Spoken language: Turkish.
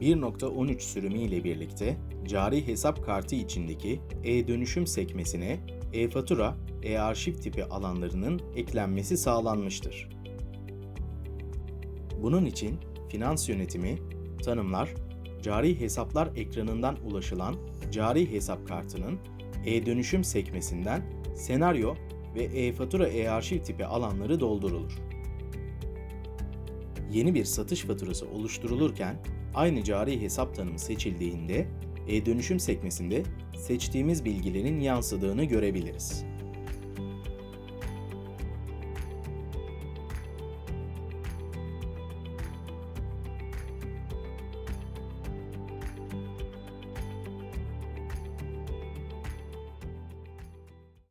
1.13 sürümü ile birlikte cari hesap kartı içindeki e-dönüşüm sekmesine e-fatura, e-arşiv tipi alanlarının eklenmesi sağlanmıştır. Bunun için finans yönetimi, tanımlar, cari hesaplar ekranından ulaşılan cari hesap kartının e-dönüşüm sekmesinden senaryo ve e-fatura e-arşiv tipi alanları doldurulur. Yeni bir satış faturası oluşturulurken aynı cari hesap tanımı seçildiğinde e-dönüşüm sekmesinde seçtiğimiz bilgilerin yansıdığını görebiliriz.